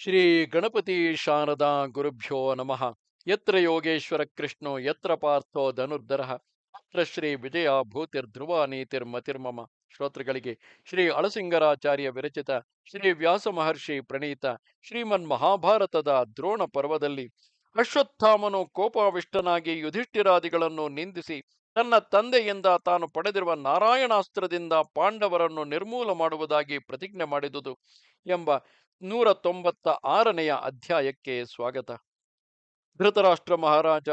ಶ್ರೀ ಗಣಪತಿ ಶಾರದಾ ಗುರುಭ್ಯೋ ನಮಃ. ಯತ್ರ ಯೋಗೇಶ್ವರ ಕೃಷ್ಣೋ, ಯತ್ರ ಪಾರ್ಥೋ ಧನುರ್ಧರ. ಅತ್ರ ಶ್ರೀ ವಿಜಯ ಭೂತಿರ್ಧ್ರುವ ನೀತಿರ್ಮತಿರ್ಮಮ ಶ್ರೋತೃಗಳಿಗೆ ಶ್ರೀ ಅಳಸಿಂಗರಾಚಾರ್ಯ ವಿರಚಿತ ಶ್ರೀ ವ್ಯಾಸ ಮಹರ್ಷಿ ಪ್ರಣೀತ ಶ್ರೀಮನ್ ಮಹಾಭಾರತದ ದ್ರೋಣ ಪರ್ವದಲ್ಲಿ ಅಶ್ವತ್ಥಾಮನು ಕೋಪಾವಿಷ್ಟನಾಗಿ ಯುಧಿಷ್ಠಿರಾದಿಗಳನ್ನು ನಿಂದಿಸಿ ತನ್ನ ತಂದೆಯಿಂದ ತಾನು ಪಡೆದಿರುವ ನಾರಾಯಣಾಸ್ತ್ರದಿಂದ ಪಾಂಡವರನ್ನು ನಿರ್ಮೂಲ ಮಾಡುವುದಾಗಿ ಪ್ರತಿಜ್ಞೆ ಮಾಡಿದುದು ಎಂಬ ನೂರ ತೊಂಬತ್ತ ಆರನೆಯ ಅಧ್ಯಾಯಕ್ಕೆ ಸ್ವಾಗತ. ಧೃತರಾಷ್ಟ್ರ ಮಹಾರಾಜ,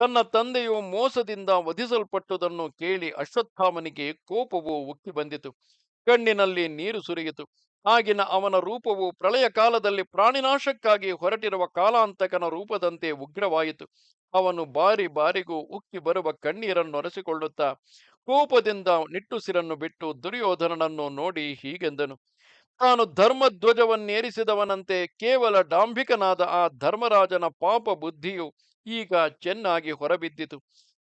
ತನ್ನ ತಂದೆಯು ಮೋಸದಿಂದ ವಧಿಸಲ್ಪಟ್ಟುದನ್ನು ಕೇಳಿ ಅಶ್ವತ್ಥಾಮನಿಗೆ ಕೋಪವು ಉಕ್ಕಿ ಬಂದಿತು. ಕಣ್ಣಿನಲ್ಲಿ ನೀರು ಸುರಿಯಿತು. ಆಗಿನ ಅವನ ರೂಪವು ಪ್ರಳಯ ಕಾಲದಲ್ಲಿ ಪ್ರಾಣಿನಾಶಕ್ಕಾಗಿ ಹೊರಟಿರುವ ಕಾಲಾಂತಕನ ರೂಪದಂತೆ ಉಗ್ರವಾಯಿತು. ಅವನು ಬಾರಿ ಬಾರಿಗೂ ಉಕ್ಕಿ ಬರುವ ಕಣ್ಣೀರನ್ನು ಒರೆಸಿಕೊಳ್ಳುತ್ತಾ, ಕೋಪದಿಂದ ನಿಟ್ಟುಸಿರನ್ನು ಬಿಟ್ಟು ದುರ್ಯೋಧನನನ್ನು ನೋಡಿ ಹೀಗೆಂದನು. ತಾನು ಧರ್ಮಧ್ವಜವನ್ನೇರಿಸಿದವನಂತೆ ಕೇವಲ ಡಾಂಭಿಕನಾದ ಆ ಧರ್ಮರಾಜನ ಪಾಪ ಬುದ್ಧಿಯು ಈಗ ಚೆನ್ನಾಗಿ ಹೊರಬಿದ್ದಿತು.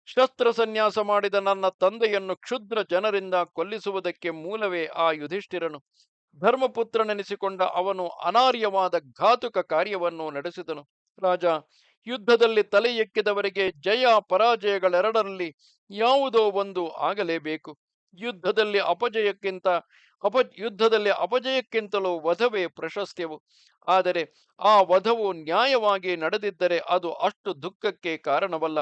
ಶಸ್ತ್ರ ಸನ್ಯಾಸ ಮಾಡಿದ ನನ್ನ ತಂದೆಯನ್ನು ಕ್ಷುದ್ರ ಜನರಿಂದ ಕೊಲ್ಲಿಸುವುದಕ್ಕೆ ಮೂಲವೇ ಆ ಯುಧಿಷ್ಠಿರನು. ಧರ್ಮಪುತ್ರನೆನಿಸಿಕೊಂಡ ಅವನು ಅನಾರ್ಯವಾದ ಘಾತುಕ ಕಾರ್ಯವನ್ನು ನಡೆಸಿದನು. ರಾಜ, ಯುದ್ಧದಲ್ಲಿ ತಲೆ ಎಕ್ಕಿದವರಿಗೆ ಜಯ, ಪರಾಜಯಗಳೆರಡರಲ್ಲಿ ಯಾವುದೋ ಒಂದು ಆಗಲೇಬೇಕು. ಯುದ್ಧದಲ್ಲಿ ಅಪಜಯಕ್ಕಿಂತ ಅಪ ಯುದ್ಧದಲ್ಲಿ ಅಪಜಯಕ್ಕಿಂತಲೂ ವಧವೇ ಪ್ರಶಸ್ತ್ಯವು. ಆದರೆ ಆ ವಧವು ನ್ಯಾಯವಾಗಿ ನಡೆದಿದ್ದರೆ ಅದು ಅಷ್ಟು ದುಃಖಕ್ಕೆ ಕಾರಣವಲ್ಲ.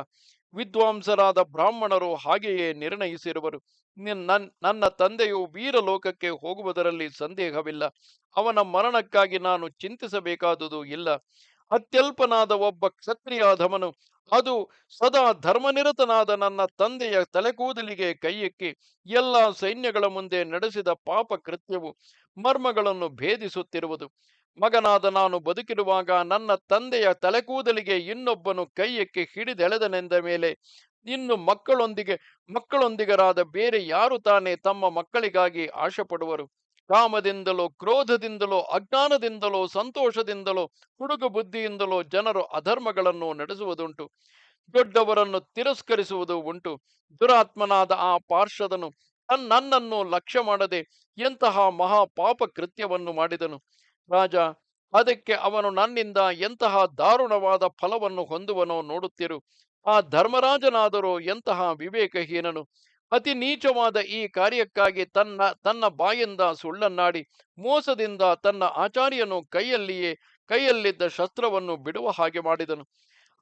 ವಿದ್ವಾಂಸರಾದ ಬ್ರಾಹ್ಮಣರು ಹಾಗೆಯೇ ನಿರ್ಣಯಿಸಿರುವರು. ನನ್ನ ತಂದೆಯು ವೀರಲೋಕಕ್ಕೆ ಹೋಗುವುದರಲ್ಲಿ ಸಂದೇಹವಿಲ್ಲ. ಅವನ ಮರಣಕ್ಕಾಗಿ ನಾನು ಚಿಂತಿಸಬೇಕಾದುದು ಇಲ್ಲ. ಅತ್ಯಲ್ಪನಾದ ಒಬ್ಬ ಕ್ಷತ್ರಿಯಾಧಮನು ಅದು ಸದಾ ಧರ್ಮನಿರತನಾದ ನನ್ನ ತಂದೆಯ ತಲೆಕೂದಲಿಗೆ ಕೈಯೆಕ್ಕಿ ಎಲ್ಲ ಸೈನ್ಯಗಳ ಮುಂದೆ ನಡೆಸಿದ ಪಾಪ ಕೃತ್ಯವು ಮರ್ಮಗಳನ್ನು ಭೇದಿಸುತ್ತಿರುವುದು. ಮಗನಾದ ನಾನು ಬದುಕಿರುವಾಗ ನನ್ನ ತಂದೆಯ ತಲೆಕೂದಲಿಗೆ ಇನ್ನೊಬ್ಬನು ಕೈಯಕ್ಕೆ ಹಿಡಿದೆಳೆದನೆಂದ ಮೇಲೆ ಇನ್ನು ಮಕ್ಕಳೊಂದಿಗೆ, ಮಕ್ಕಳೊಂದಿಗರಾದ ಬೇರೆ ಯಾರು ತಾನೇ ತಮ್ಮ ಮಕ್ಕಳಿಗಾಗಿ ಆಶೆ ಪಡುವರು ಕಾಮದಿಂದಲೋ, ಕ್ರೋಧದಿಂದಲೋ, ಅಜ್ಞಾನದಿಂದಲೋ, ಸಂತೋಷದಿಂದಲೋ ಹುಡುಗು ಬುದ್ಧಿಯಿಂದಲೋ ಜನರು ಅಧರ್ಮಗಳನ್ನು ನಡೆಸುವುದುಂಟು. ದೊಡ್ಡವರನ್ನು ತಿರಸ್ಕರಿಸುವುದು ಉಂಟು. ದುರಾತ್ಮನಾದ ಆ ಪಾರ್ಷದನು ನನ್ನನ್ನು ಲಕ್ಷ್ಯ ಮಾಡದೆ ಎಂತಹ ಮಹಾ ಪಾಪ ಕೃತ್ಯವನ್ನು ಮಾಡಿದನು. ರಾಜ, ಅದಕ್ಕೆ ಅವನು ನನ್ನಿಂದ ಎಂತಹ ದಾರುಣವಾದ ಫಲವನ್ನು ಹೊಂದುವನೋ ನೋಡುತ್ತಿರು. ಆ ಧರ್ಮರಾಜನಾದರೂ ಎಂತಹ ವಿವೇಕಹೀನನು. ಅತಿ ನೀಚವಾದ ಈ ಕಾರ್ಯಕ್ಕಾಗಿ ತನ್ನ ತನ್ನ ಬಾಯಿಂದ ಸುಳ್ಳನ್ನಾಡಿ, ಮೋಸದಿಂದ ತನ್ನ ಆಚಾರ್ಯನು ಕೈಯಲ್ಲಿಯೇ, ಕೈಯಲ್ಲಿದ್ದ ಶಸ್ತ್ರವನ್ನು ಬಿಡುವ ಹಾಗೆ ಮಾಡಿದನು.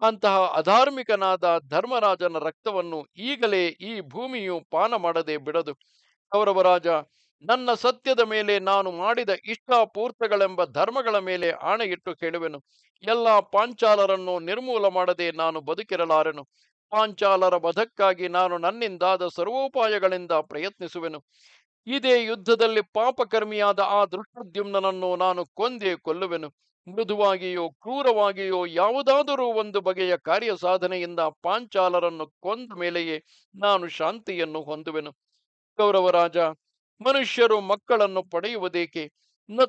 ಅಂತಹ ಅಧಾರ್ಮಿಕನಾದ ಧರ್ಮರಾಜನ ರಕ್ತವನ್ನು ಈಗಲೇ ಈ ಭೂಮಿಯು ಪಾನ ಮಾಡದೆ ಬಿಡದು ಕೌರವರಾಜ ನನ್ನ ಸತ್ಯದ ಮೇಲೆ ನಾನು ಮಾಡಿದ ಇಷ್ಟಾಪೂರ್ತಗಳೆಂಬ ಧರ್ಮಗಳ ಮೇಲೆ ಆಣೆಯಿಟ್ಟು ಕೇಳುವೆನು. ಎಲ್ಲ ಪಾಂಚಾಲರನ್ನು ನಿರ್ಮೂಲ ಮಾಡದೆ ನಾನು ಬದುಕಿರಲಾರೆನು. ಪಾಂಚಾಲರ ವಧಕ್ಕಾಗಿ ನಾನು ನನ್ನಿಂದಾದ ಸರ್ವೋಪಾಯಗಳಿಂದ ಪ್ರಯತ್ನಿಸುವೆನು. ಇದೇ ಯುದ್ಧದಲ್ಲಿ ಪಾಪಕರ್ಮಿಯಾದ ಆ ದೃಷ್ಟದ್ಯುಮ್ನನನ್ನು ನಾನು ಕೊಂದೇ ಕೊಲ್ಲುವೆನು. ಮೃದುವಾಗಿಯೋ ಕ್ರೂರವಾಗಿಯೋ ಯಾವುದಾದರೂ ಒಂದು ಬಗೆಯ ಕಾರ್ಯ ಸಾಧನೆಯಿಂದ ಪಾಂಚಾಲರನ್ನು ಕೊಂದ ಮೇಲೆಯೇ ನಾನು ಶಾಂತಿಯನ್ನು ಹೊಂದುವೆನು. ಗೌರವರಾಜ ಮನುಷ್ಯರು ಮಕ್ಕಳನ್ನು ಪಡೆಯುವುದೇಕೆ?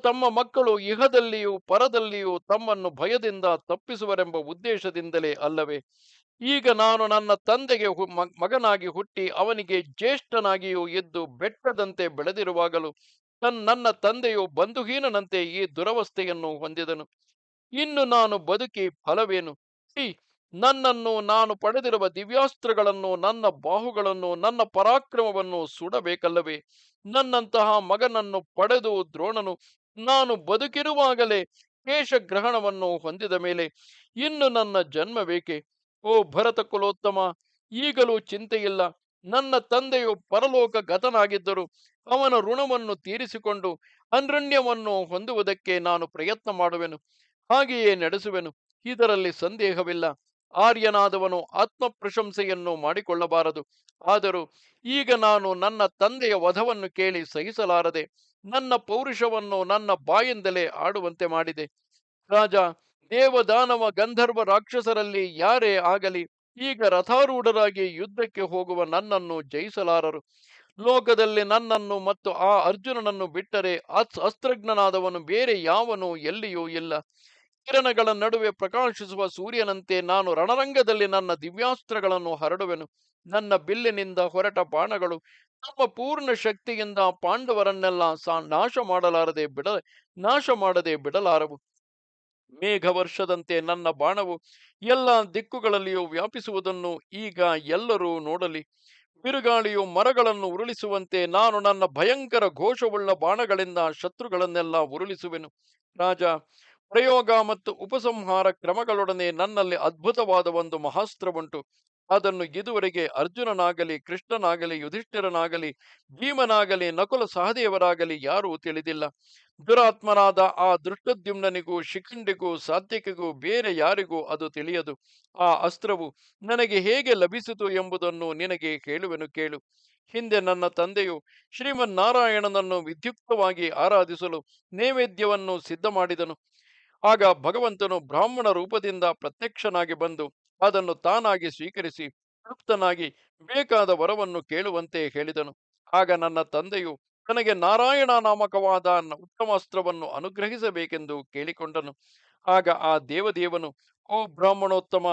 ತಮ್ಮ ಮಕ್ಕಳು ಇಹದಲ್ಲಿಯೂ ಪರದಲ್ಲಿಯೂ ತಮ್ಮನ್ನು ಭಯದಿಂದ ತಪ್ಪಿಸುವರೆಂಬ ಉದ್ದೇಶದಿಂದಲೇ ಅಲ್ಲವೇ? ಈಗ ನಾನು ನನ್ನ ತಂದೆಗೆ ಮಗನಾಗಿ ಹುಟ್ಟಿ ಅವನಿಗೆ ಜ್ಯೇಷ್ಠನಾಗಿಯೂ ಎದ್ದು ಬೆಟ್ಟದಂತೆ ಬೆಳೆದಿರುವಾಗಲೂ ತನ್, ನನ್ನ ತಂದೆಯು ಬಂಧುಹೀನನಂತೆ ಈ ದುರವಸ್ಥೆಯನ್ನು ಹೊಂದಿದನು. ಇನ್ನು ನಾನು ಬದುಕಿ ಫಲವೇನು? ಈ ನನ್ನನ್ನು ನಾನು ಪಡೆದಿರುವ ದಿವ್ಯಾಸ್ತ್ರಗಳನ್ನು, ನನ್ನ ಬಾಹುಗಳನ್ನು, ನನ್ನ ಪರಾಕ್ರಮವನ್ನು ಸುಡಬೇಕಲ್ಲವೇ? ನನ್ನಂತಹ ಮಗನನ್ನು ಪಡೆದು ದ್ರೋಣನು, ನಾನು ಬದುಕಿರುವಾಗಲೇ ಕೇಶಗ್ರಹಣವನ್ನು ಹೊಂದಿದ ಮೇಲೆ ಇನ್ನು ನನ್ನ ಜನ್ಮ ಬೇಕೆ ಓ ಭರತ ಕುಲೋತ್ತಮ, ಈಗಲೂ ಚಿಂತೆಯಿಲ್ಲ. ನನ್ನ ತಂದೆಯು ಪರಲೋಕ ಗತನಾಗಿದ್ದರು. ಅವನ ಋಣವನ್ನು ತೀರಿಸಿಕೊಂಡು ಅನ್ರಣ್ಯವನ್ನು ಹೊಂದುವುದಕ್ಕೆ ನಾನು ಪ್ರಯತ್ನ ಮಾಡುವೆನು, ಹಾಗೆಯೇ ನಡೆಸುವೆನು. ಇದರಲ್ಲಿ ಸಂದೇಹವಿಲ್ಲ. ಆರ್ಯನಾದವನು ಆತ್ಮ ಪ್ರಶಂಸೆಯನ್ನು ಮಾಡಿಕೊಳ್ಳಬಾರದು. ಆದರೂ ಈಗ ನಾನು ನನ್ನ ತಂದೆಯ ವಧವನ್ನು ಕೇಳಿ ಸಹಿಸಲಾರದೆ, ನನ್ನ ಪೌರುಷವನ್ನು ನನ್ನ ಬಾಯಿಂದಲೇ ಆಡುವಂತೆ ಮಾಡಿದೆ. ರಾಜ ದೇವದಾನವ ಗಂಧರ್ವ ರಾಕ್ಷಸರಲ್ಲಿ ಯಾರೇ ಆಗಲಿ, ಈಗ ರಥಾರೂಢರಾಗಿ ಯುದ್ಧಕ್ಕೆ ಹೋಗುವ ನನ್ನನ್ನು ಜಯಿಸಲಾರರು. ಲೋಕದಲ್ಲಿ ನನ್ನನ್ನು ಮತ್ತು ಆ ಅರ್ಜುನನನ್ನು ಬಿಟ್ಟರೆ ಅಸ್ ಅಸ್ತ್ರಜ್ಞನಾದವನು ಬೇರೆ ಯಾವನು ಎಲ್ಲಿಯೂ ಇಲ್ಲ. ಕಿರಣಗಳ ನಡುವೆ ಪ್ರಕಾಶಿಸುವ ಸೂರ್ಯನಂತೆ ನಾನು ರಣರಂಗದಲ್ಲಿ ನನ್ನ ದಿವ್ಯಾಸ್ತ್ರಗಳನ್ನು ಹರಡುವೆನು. ನನ್ನ ಬಿಲ್ಲಿನಿಂದ ಹೊರಟ ಬಾಣಗಳು ತಮ್ಮ ಪೂರ್ಣ ಶಕ್ತಿಯಿಂದ ಪಾಂಡವರನ್ನೆಲ್ಲ ಸಾ ನಾಶ ಮಾಡಲಾರದೆ ಬಿಡ ನಾಶ ಮಾಡದೆ ಬಿಡಲಾರವು. ಮೇಘ ವರ್ಷದಂತೆ ನನ್ನ ಬಾಣವು ಎಲ್ಲ ದಿಕ್ಕುಗಳಲ್ಲಿಯೂ ವ್ಯಾಪಿಸುವುದನ್ನು ಈಗ ಎಲ್ಲರೂ ನೋಡಲಿ. ಬಿರುಗಾಳಿಯು ಮರಗಳನ್ನು ಉರುಳಿಸುವಂತೆ ನಾನು ನನ್ನ ಭಯಂಕರ ಘೋಷವುಳ್ಳ ಬಾಣಗಳಿಂದ ಶತ್ರುಗಳನ್ನೆಲ್ಲ ಉರುಳಿಸುವೆನು. ರಾಜ, ಪ್ರಯೋಗ ಮತ್ತು ಉಪಸಂಹಾರ ಕ್ರಮಗಳೊಡನೆ ನನ್ನಲ್ಲಿ ಅದ್ಭುತವಾದ ಒಂದು ಮಹಾಸ್ತ್ರವುಂಟು. ಅದನ್ನು ಇದುವರೆಗೆ ಅರ್ಜುನನಾಗಲಿ, ಕೃಷ್ಣನಾಗಲಿ, ಯುಧಿಷ್ಠಿರನಾಗಲಿ, ಭೀಮನಾಗಲಿ, ನಕುಲ ಸಹದೇವರಾಗಲಿ ಯಾರೂ ತಿಳಿದಿಲ್ಲ. ದುರಾತ್ಮನಾದ ಆ ದೃಷ್ಟದ್ಯುಮ್ನನಿಗೂ ಶಿಖಂಡಿಗೂ, ಸಾತ್ವಿಕಿಗೂ, ಬೇರೆ ಯಾರಿಗೂ ಅದು ತಿಳಿಯದು. ಆ ಅಸ್ತ್ರವು ನನಗೆ ಹೇಗೆ ಲಭಿಸಿತು ಎಂಬುದನ್ನು ನಿನಗೆ ಹೇಳುವೆನು ಕೇಳು. ಹಿಂದೆ ನನ್ನ ತಂದೆಯು ಶ್ರೀಮನ್ನಾರಾಯಣನನ್ನು ವಿದ್ಯುಕ್ತವಾಗಿ ಆರಾಧಿಸಲು ನೈವೇದ್ಯವನ್ನು ಸಿದ್ಧ ಮಾಡಿದನು ಆಗ ಭಗವಂತನು ಬ್ರಾಹ್ಮಣ ರೂಪದಿಂದ ಪ್ರತ್ಯಕ್ಷನಾಗಿ ಬಂದು ಅದನ್ನು ತಾನಾಗಿ ಸ್ವೀಕರಿಸಿ, ತೃಪ್ತನಾಗಿ ಬೇಕಾದ ವರವನ್ನು ಕೇಳುವಂತೆ ಹೇಳಿದನು. ಆಗ ನನ್ನ ತಂದೆಯು ತನಗೆ ನಾರಾಯಣ ನಾಮಕವಾದ ಉತ್ತಮಾಸ್ತ್ರವನ್ನು ಅನುಗ್ರಹಿಸಬೇಕೆಂದು ಕೇಳಿಕೊಂಡನು. ಆಗ ಆ ದೇವದೇವನು, ಓ ಬ್ರಾಹ್ಮಣೋತ್ತಮ,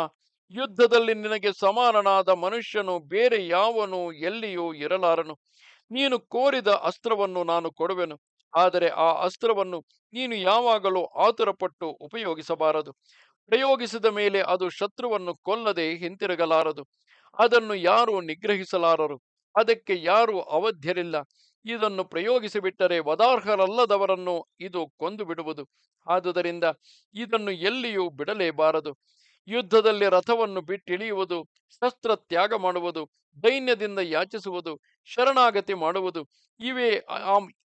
ಯುದ್ಧದಲ್ಲಿ ನಿನಗೆ ಸಮಾನನಾದ ಮನುಷ್ಯನು ಬೇರೆ ಯಾವನು ಎಲ್ಲಿಯೂ ಇರಲಾರನು. ನೀನು ಕೋರಿದ ಅಸ್ತ್ರವನ್ನು ನಾನು ಕೊಡುವೆನು. ಆದರೆ ಆ ಅಸ್ತ್ರವನ್ನು ನೀನು ಯಾವಾಗಲೂ ಆತುರಪಟ್ಟು ಉಪಯೋಗಿಸಬಾರದು. ಪ್ರಯೋಗಿಸಿದ ಮೇಲೆ ಅದು ಶತ್ರುವನ್ನು ಕೊಲ್ಲದೆ ಹಿಂತಿರುಗಲಾರದು. ಅದನ್ನು ಯಾರು ನಿಗ್ರಹಿಸಲಾರರು. ಅದಕ್ಕೆ ಯಾರು ಅವಧ್ಯರಿಲ್ಲ. ಇದನ್ನು ಪ್ರಯೋಗಿಸಿಬಿಟ್ಟರೆ ವದಾರ್ಹರಲ್ಲದವರನ್ನು ಇದು ಕೊಂದು ಬಿಡುವುದು ಆದುದರಿಂದ ಇದನ್ನು ಎಲ್ಲಿಯೂ ಬಿಡಲೇಬಾರದು. ಯುದ್ಧದಲ್ಲಿ ರಥವನ್ನು ಬಿಟ್ಟಿಳಿಯುವುದು ಶಸ್ತ್ರ ತ್ಯಾಗ ಮಾಡುವುದು, ದೈನ್ಯದಿಂದ ಯಾಚಿಸುವುದು, ಶರಣಾಗತಿ ಮಾಡುವುದು, ಇವೇ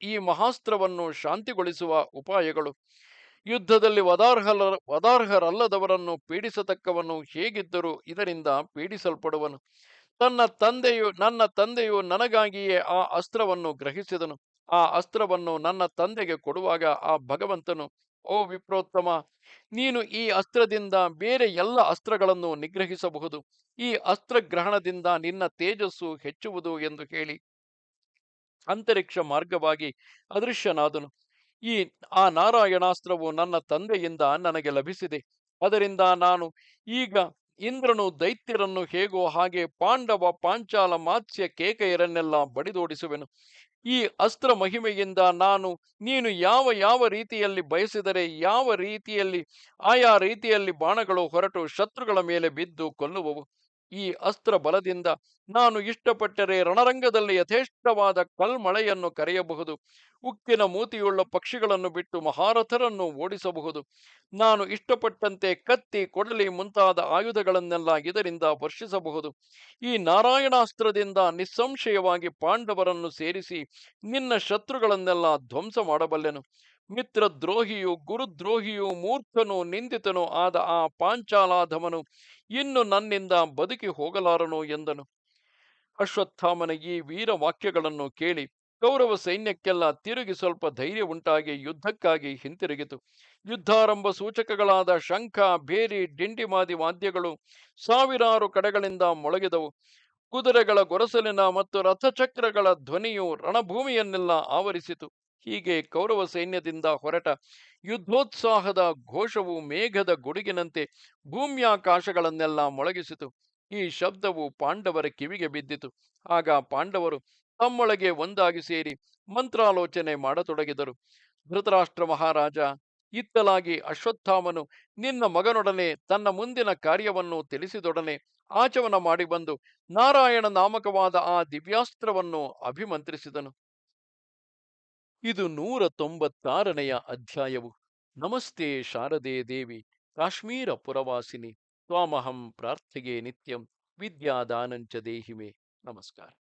ಈ ಮಹಾಸ್ತ್ರವನ್ನು ಶಾಂತಿಗೊಳಿಸುವ ಉಪಾಯಗಳು. ಯುದ್ಧದಲ್ಲಿ ವದಾರ್ಹಲ, ವದಾರ್ಹರಲ್ಲದವರನ್ನು ಪೀಡಿಸತಕ್ಕವನು ಹೇಗಿದ್ದರೂ ಇದರಿಂದ ಪೀಡಿಸಲ್ಪಡುವನು. ತನ್ನ ತಂದೆಯು, ನನ್ನ ತಂದೆಯು ನನಗಾಗಿಯೇ ಆ ಅಸ್ತ್ರವನ್ನು ಗ್ರಹಿಸಿದನು. ಆ ಅಸ್ತ್ರವನ್ನು ನನ್ನ ತಂದೆಗೆ ಕೊಡುವಾಗ ಆ ಭಗವಂತನು, ಓ ವಿಪ್ರೋತ್ತಮ, ನೀನು ಈ ಅಸ್ತ್ರದಿಂದ ಬೇರೆ ಎಲ್ಲ ಅಸ್ತ್ರಗಳನ್ನು ನಿಗ್ರಹಿಸಬಹುದು. ಈ ಅಸ್ತ್ರಗ್ರಹಣದಿಂದ ನಿನ್ನ ತೇಜಸ್ಸು ಹೆಚ್ಚುವುದು ಎಂದು ಹೇಳಿ, ಅಂತರಿಕ್ಷ ಮಾರ್ಗವಾಗಿ ಅದೃಶ್ಯನಾದನು. ಈ ಆ ನಾರಾಯಣಾಸ್ತ್ರವು ನನ್ನ ತಂದೆಯಿಂದ ನನಗೆ ಲಭಿಸಿದೆ. ಅದರಿಂದ ನಾನು ಈಗ ಇಂದ್ರನು ದೈತ್ಯರನ್ನು ಹೇಗೋ ಹಾಗೆ ಪಾಂಡವ ಪಾಂಚಾಲ ಮಾತ್ಸ್ಯ ಕೇಕೆಯರನ್ನೆಲ್ಲ ಬಡಿದೋಡಿಸುವೆನು. ಈ ಅಸ್ತ್ರ ಮಹಿಮೆಯಿಂದ ನಾನು, ನೀನು ಯಾವ ಯಾವ ರೀತಿಯಲ್ಲಿ ಬಯಸಿದರೆ ಯಾವ ರೀತಿಯಲ್ಲಿ, ಆಯಾ ರೀತಿಯಲ್ಲಿ ಬಾಣಗಳು ಹೊರಟು ಶತ್ರುಗಳ ಮೇಲೆ ಬಿದ್ದು ಕೊಲ್ಲುವವು. ಈ ಅಸ್ತ್ರ ಬಲದಿಂದ ನಾನು ಇಷ್ಟಪಟ್ಟರೆ ರಣರಂಗದಲ್ಲಿ ಯಥೇಷ್ಟವಾದ ಕಲ್ಮಳೆಯನ್ನು ಕರೆಯಬಹುದು. ಉಕ್ಕಿನ ಮೂತಿಯುಳ್ಳ ಪಕ್ಷಿಗಳನ್ನು ಬಿಟ್ಟು ಮಹಾರಥರನ್ನು ಓಡಿಸಬಹುದು. ನಾನು ಇಷ್ಟಪಟ್ಟಂತೆ ಕತ್ತಿ, ಕೊಡಲಿ ಮುಂತಾದ ಆಯುಧಗಳನ್ನೆಲ್ಲ ಇದರಿಂದ ವರ್ಷಿಸಬಹುದು. ಈ ನಾರಾಯಣಾಸ್ತ್ರದಿಂದ ನಿಸ್ಸಂಶಯವಾಗಿ ಪಾಂಡವರನ್ನು ಸೇರಿಸಿ ನಿನ್ನ ಶತ್ರುಗಳನ್ನೆಲ್ಲ ಧ್ವಂಸ ಮಾಡಬಲ್ಲೆನು. ಮಿತ್ರದ್ರೋಹಿಯು, ಗುರುದ್ರೋಹಿಯು ಮೂರ್ಖನು ನಿಂದಿತನು ಆದ ಆ ಪಾಂಚಾಲಾಧಮನು ಇನ್ನು ನನ್ನಿಂದ ಬದುಕಿ ಹೋಗಲಾರನು ಎಂದನು. ಅಶ್ವತ್ಥಾಮನ ಈ ವೀರ ವಾಕ್ಯಗಳನ್ನು ಕೇಳಿ ಕೌರವ ಸೈನ್ಯಕ್ಕೆಲ್ಲ ತಿರುಗಿ ಸ್ವಲ್ಪ ಧೈರ್ಯ ಉಂಟಾಗಿ ಯುದ್ಧಕ್ಕಾಗಿ ಹಿಂತಿರುಗಿತು. ಯುದ್ಧಾರಂಭ ಸೂಚಕಗಳಾದ ಶಂಖ ಬೇರಿ ಡಿಂಡಿಮಾದಿ ವಾದ್ಯಗಳು ಸಾವಿರಾರು ಕಡೆಗಳಿಂದ ಮೊಳಗಿದವು. ಕುದುರೆಗಳ ಗೊರಸಲಿನ ಮತ್ತು ರಥಚಕ್ರಗಳ ಧ್ವನಿಯು ರಣಭೂಮಿಯನ್ನೆಲ್ಲ ಆವರಿಸಿತು. ಹೀಗೆ ಕೌರವ ಸೈನ್ಯದಿಂದ ಹೊರಟ ಯುದ್ಧೋತ್ಸಾಹದ ಘೋಷವು ಮೇಘದ ಗುಡುಗಿನಂತೆ ಭೂಮ್ಯಾಕಾಶಗಳನ್ನೆಲ್ಲ ಮೊಳಗಿಸಿತು. ಈ ಶಬ್ದವು ಪಾಂಡವರ ಕಿವಿಗೆ ಬಿದ್ದಿತು. ಆಗ ಪಾಂಡವರು ತಮ್ಮೊಳಗೆ ಒಂದಾಗಿ ಸೇರಿ ಮಂತ್ರಾಲೋಚನೆ ಮಾಡತೊಡಗಿದರು. ಧೃತರಾಷ್ಟ್ರ ಮಹಾರಾಜ ಇತ್ತಲಾಗಿ ಅಶ್ವತ್ಥಾಮನು ನಿನ್ನ ಮಗನೊಡನೆ ತನ್ನ ಮುಂದಿನ ಕಾರ್ಯವನ್ನು ತಿಳಿಸಿದೊಡನೆ ಆಚವನ ಮಾಡಿ ಬಂದು ನಾರಾಯಣ ನಾಮಕವಾದ ಆ ದಿವ್ಯಾಸ್ತ್ರವನ್ನು ಅಭಿಮಂತ್ರಿಸಿದನು. ಇದು ನೂರ ತೊಂಬತ್ತಾರನೆಯ ಅಧ್ಯಾಯವು. ನಮಸ್ತೆ ಶಾರದೆ ದೇವಿ, ಕಾಶ್ಮೀರ ಪುರವಾಸಿನಿ, ತ್ವಾಮಹಂ ಪ್ರಾರ್ಥಿಗೆ ನಿತ್ಯಂ, ವಿದ್ಯಾದಾನಂಚ ದೇಹಿಮೆ. ನಮಸ್ಕಾರ.